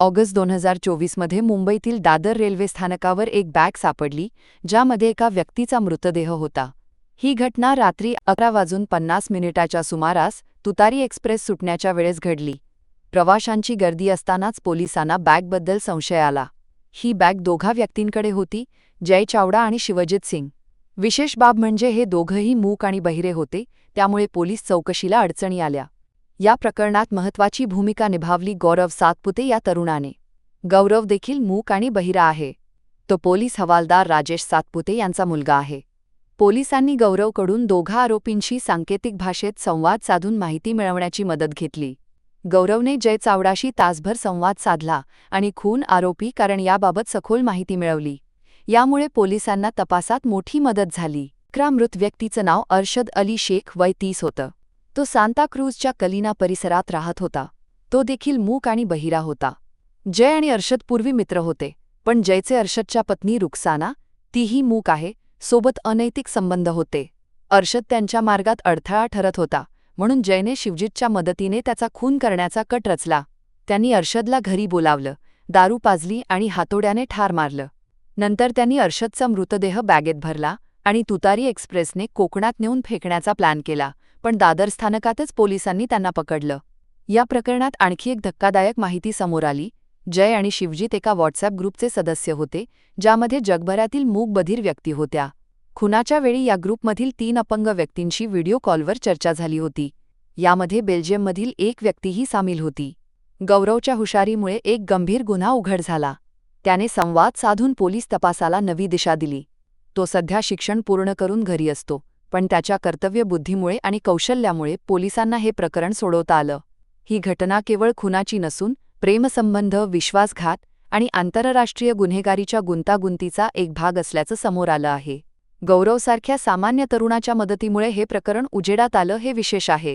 August दोन हजार चोवीसमध्ये मुंबईतील दादर रेल्वे स्थानकावर एक बॅग सापडली ज्यामध्ये एका व्यक्तीचा मृतदेह होता. ही घटना रात्री अकरा वाजून पन्नास मिनिटाच्या सुमारास तुतारी एक्सप्रेस सुटण्याच्या वेळेस घडली. प्रवाशांची गर्दी असतानाच पोलिसांना बॅगबद्दल संशय आला. ही बॅग दोघा व्यक्तींकडे होती जय चावडा आणि शिवजित सिंग. विशेष बाब म्हणजे हे दोघंही मूक आणि बहिरे होते त्यामुळे पोलीस चौकशीला अडचणी आल्या. या प्रकरणात महत्वाची भूमिका निभावली गौरव सातपुते या तरुणाने. गौरव देखील मूक आणि बहिरा आहे. तो पोलीस हवालदार राजेश सातपुते यांचा मुलगा आहे. पोलिसांनी गौरवकडून दोघा आरोपींशी सांकेतिक भाषेत संवाद साधून माहिती मिळवण्याची मदत घेतली. गौरवने जय चावडाशी तासभर संवाद साधला आणि खून आरोपी कारण याबाबत सखोल माहिती मिळवली. यामुळे पोलिसांना तपासात मोठी मदत झाली. इकरा मृत व्यक्तीचं नाव अर्शद अली शेख वय तीस होतं. तो सांताक्रूजच्या कलिना परिसरात राहत होता. तो देखील मूक आणि बहिरा होता. जय आणि अर्षद पूर्वी मित्र होते पण जयचे अर्षदच्या पत्नी रुक्साना तीही मूक आहे सोबत अनैतिक संबंध होते. अर्षद त्यांच्या मार्गात अडथळा ठरत होता म्हणून जयने शिवजितच्या मदतीने त्याचा खून करण्याचा कट रचला. त्यांनी अर्षदला घरी बोलावलं दारू पाजली आणि हातोड्याने ठार मारलं. नंतर त्यांनी अर्षदचा मृतदेह बॅगेत भरला आणि तुतारी एक्सप्रेसने कोकणात नेऊन फेकण्याचा प्लॅन केला. पण दादर स्थानकातच पोलिसांनी त्यांना पकडलं. या प्रकरणात आणखी एक धक्कादायक माहिती समोर आली. जय आणि शिवजीत एका व्हॉट्सअप ग्रुपचे सदस्य होते ज्यामध्ये जगभरातील मूकबधीर व्यक्ती होत्या. खुनाच्या वेळी या ग्रुपमधील तीन अपंग व्यक्तींशी व्हिडिओ कॉलवर चर्चा झाली होती. यामध्ये बेल्जियममधील एक व्यक्तीही सामील होती. गौरवच्या हुशारीमुळे एक गंभीर गुन्हा उघड झाला. त्याने संवाद साधून पोलीस तपासाला नवी दिशा दिली. तो सध्या शिक्षण पूर्ण करून घरी असतो. पण त्याच्या कर्तव्यबुद्धीमुळे आणि कौशल्यामुळे पोलिसांना हे प्रकरण सोडवता आलं. ही घटना केवळ खुनाची नसून प्रेमसंबंध विश्वासघात आणि आंतरराष्ट्रीय गुन्हेगारीच्या गुंतागुंतीचा एक भाग असल्याचं समोर आलं आहे. गौरवसारख्या सामान्य तरुणाच्या मदतीमुळे हे प्रकरण उजेडात आलं हे विशेष आहे.